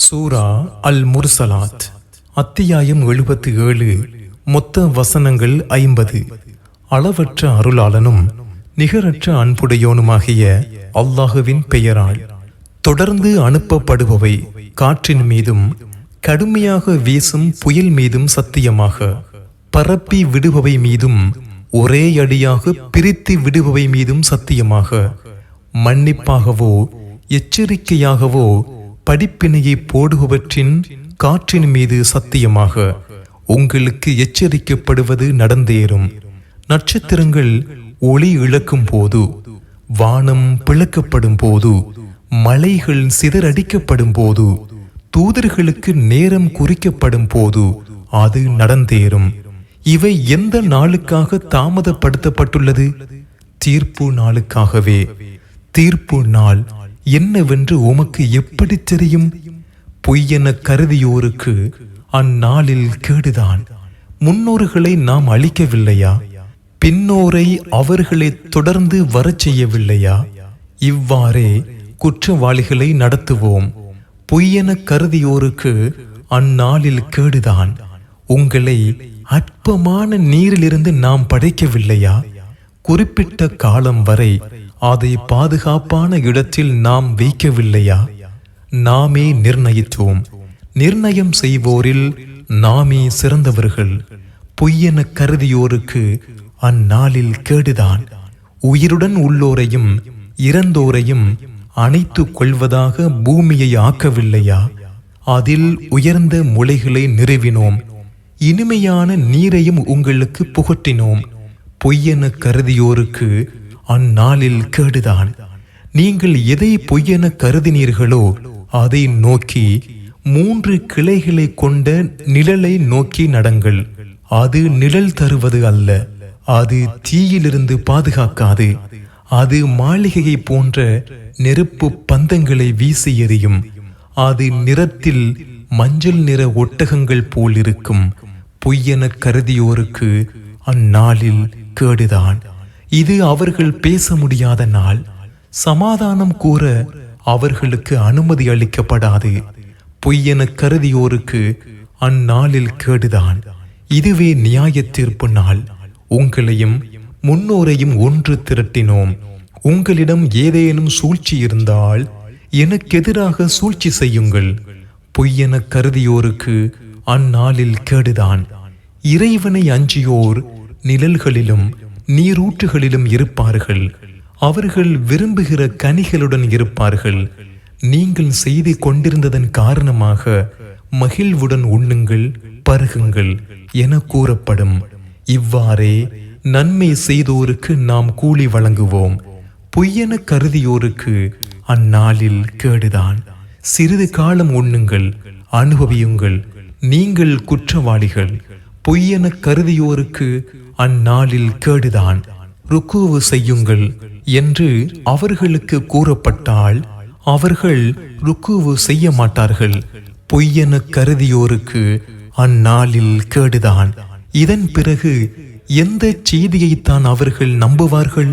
சூரா அல் முர்சலாத் அத்தியாயம் எழுபத்தி ஏழு மொத்த வசனங்கள் ஐம்பது. அளவற்ற அருளாளனும் நிகரற்ற அன்புடையோனுமாகிய அல்லாஹுவின் பெயரால் தொடர்ந்து அனுப்பப்படுபவை காற்றின் மீதும் கடுமையாக வீசும் புயல் மீதும் சத்தியமாக பரப்பி விடுபவை மீதும் ஒரே அடியாக பிரித்து விடுபவை மீதும் சத்தியமாக மன்னிப்பாகவோ எச்சரிக்கையாகவோ படிப்பினையை போடுபவற்றின் காற்றின் மீது சத்தியமாக உங்களுக்கு எச்சரிக்கப்படுவது நடந்தேறும். நட்சத்திரங்கள் ஒளி இழக்கும் போது வானம் பிளக்கப்படும் போது மலைகள் சிதறடிக்கப்படும் போது தூதர்களுக்கு நேரம் குறிக்கப்படும் போது அது நடந்தேறும். இவை எந்த நாளுக்காக தாமதப்படுத்தப்பட்டுள்ளது? தீர்ப்பு நாளுக்காகவே. தீர்ப்பு நாள் என்னவென்று உமக்கு எப்படி தெரியும்? பொய்யென கருதியோருக்கு அந்நாளில் கேடுதான். முன்னோர்களை நாம் அழிக்கவில்லையா? பின்னோரை அவர்களை தொடர்ந்து வரச் செய்யவில்லையா? இவ்வாறே குற்றவாளிகளை நடத்துவோம். பொய்யென கருதியோருக்கு அந்நாளில் கேடுதான். உங்களை அற்பமான நீரிலிருந்து நாம் படைக்கவில்லையா? குறிப்பிட்ட காலம் வரை அதை பாதுகாப்பான இடத்தில் நாம் வைக்கவில்லையா? நாமே நிர்ணயித்தோம். நிர்ணயம் செய்வோரில் நாமே சிறந்தவர்கள். பொய்யென கருதியோருக்கு அந்நாளில் கேடுதான். உயிருடன் உள்ளோரையும் இறந்தோரையும் அணைத்து கொள்வதாக பூமியை ஆக்கவில்லையா? அதில் உயர்ந்த முளைகளை நிறுவினோம். இனிமையான நீரையும் உங்களுக்கு புகட்டினோம். பொய்யென கருதியோருக்கு அந்நாளில் கேடுதான். நீங்கள் எதை பொய்யென கருதினீர்களோ அதை நோக்கி மூன்று கிளைகளை கொண்ட நிழலை நோக்கி நடங்கள். அது நிழல் தருவது அல்ல அது தீயிலிருந்து பாதுகாக்காது. அது மாளிகையை போன்ற நெருப்பு பந்தங்களை வீசி எறியும். அது நிறத்தில் மஞ்சள் நிற ஒட்டகங்கள் போல் இருக்கும். பொய்யென கருதியோருக்கு அந்நாளில் கேடுதான். இது அவர்கள் பேச முடியாத நாள். சமாதானம் கூற அவர்களுக்கு அனுமதி அளிக்கப்படாது. பொய்யென கருதியோருக்கு அந்நாளில் கேடுதான். இதுவே நியாய தீர்ப்பு நாள். உங்களையும் முன்னோரையும் ஒன்று திரட்டினோம். உங்களிடம் ஏதேனும் சூழ்ச்சி இருந்தால் எனக்கு எதிராக சூழ்ச்சி செய்யுங்கள். பொய்யென கருதியோருக்கு அந்நாளில் கேடுதான். இறைவனை அஞ்சியோர் நிழல்களிலும் நீரூற்றுகளிலும் இருப்பார்கள். அவர்கள் விரும்புகிற கனிகளுடன் இருப்பார்கள். நீங்கள் செய்து கொண்டிருந்ததன் காரணமாக மகிழ்வுடன் உண்ணுங்கள் பருகுங்கள் என கூறப்படும். இவ்வாறே நன்மை செய்தோருக்கு நாம் கூலி வழங்குவோம். பொய்யென கருதியோருக்கு அந்நாளில் கேடுதான். சிறிது காலம் உண்ணுங்கள் அனுபவியுங்கள். நீங்கள் குற்றவாளிகள். பொய்யென கருதியோருக்கு அந்நாளில் கேடுதான். ருக்குவு செய்யுங்கள் என்று அவர்களுக்கு கூறப்பட்டால் அவர்கள் ருக்குவு செய்ய மாட்டார்கள் பொய்யென கருதியோருக்கு அந்நாளில் கேடுதான். இதன் பிறகு எந்த செய்தியைத்தான் அவர்கள் நம்புவார்கள்?